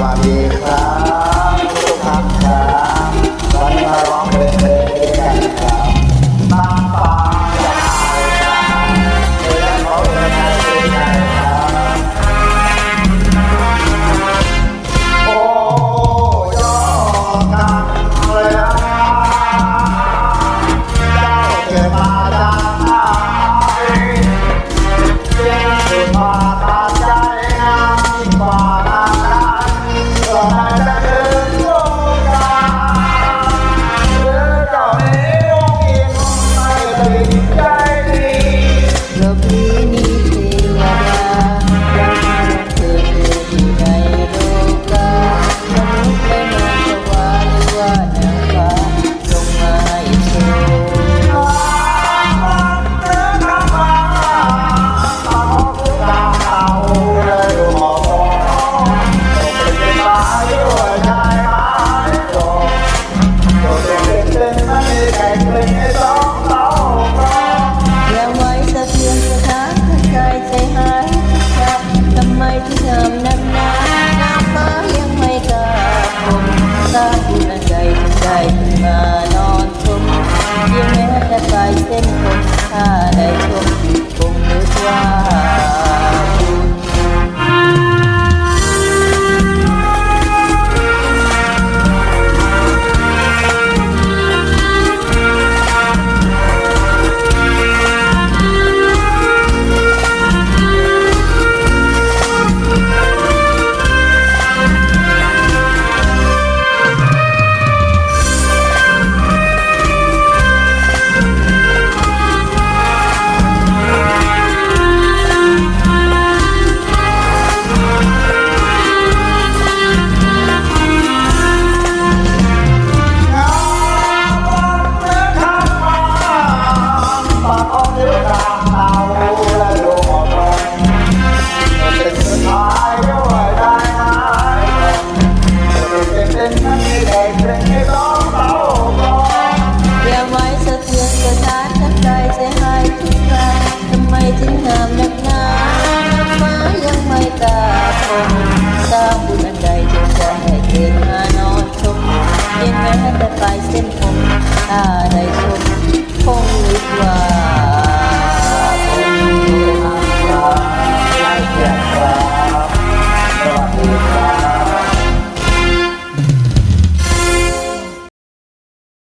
I'm a vida. มานอนชมเพียงแม้แต่ปลายเส้นผมถ้าได้ชม